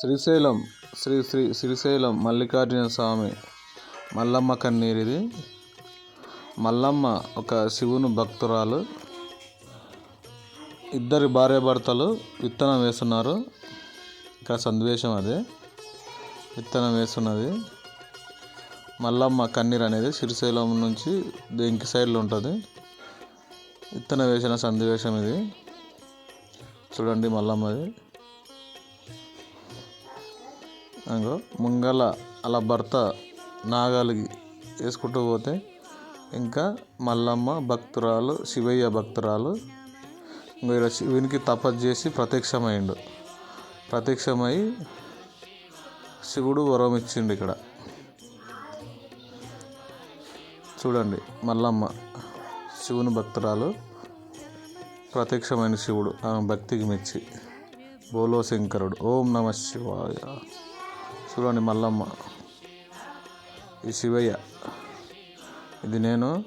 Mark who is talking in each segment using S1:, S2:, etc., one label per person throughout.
S1: శ్రీశైలం శ్రీ శ్రీ శ్రీశైలం మల్లికార్జున స్వామి మల్లమ్మ కన్నీరు ఇది మల్లమ్మ ఒక శివుని భక్తురాలు. ఇద్దరు భార్యాభర్తలు విత్తనం వేస్తున్నారు. ఇక్కడ సందేశం అదే. విత్తనం వేస్తున్నది. మల్లమ్మ కన్నీరు అనేది శ్రీశైలం నుంచి దేనికి సైడ్లో ఉంటుంది. విత్తనం వేసిన సందేశం ఇది. చూడండి మల్లమ్మది. అంగో ముంగల అలా భర్త నాగాలికి వేసుకుంటూ పోతే ఇంకా మల్లమ్మ భక్తురాలు శివయ్య భక్తురాలు ఇంకో శివునికి తపస్సు చేసి ప్రత్యక్షమైండు ప్రత్యక్షమై శివుడు వరం ఇచ్చిండు ఇక్కడ. చూడండి మల్లమ్మ శివుని భక్తురాలు ప్రత్యక్షమైన శివుడు ఆమె భక్తికి మెచ్చి. బోలో శంకరుడు ఓం నమ శివాయ. చూడండి మల్లమ్మ. ఈ శివయ్య. ఇది నేను.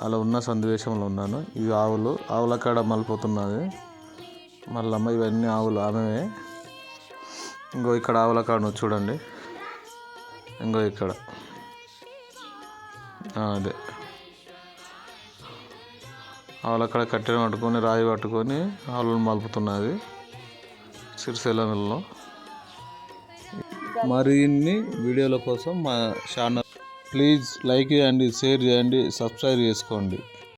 S1: అలా ఉన్న సందివేశంలో ఉన్నాను. ఇవి ఆవులు. ఆవుల కాడ మలిపోతున్నది. మల్లమ్మ ఇవన్నీ ఆవులు. ఆమెవే. ఇంకో ఇక్కడ ఆవుల కాడ చూడండి. ఇంకో ఇక్కడ. అదే. ఆవుల కాడ కట్టెలు పట్టుకొని రాయి పట్టుకొని ఆవులను మలుపుతున్నది. సిరిశైలంలో మరిన్ని వీడియోల కోసం మా ఛానల్. ప్లీజ్ లైక్ చేయండి షేర్ చేయండి సబ్స్క్రైబ్ చేసుకోండి.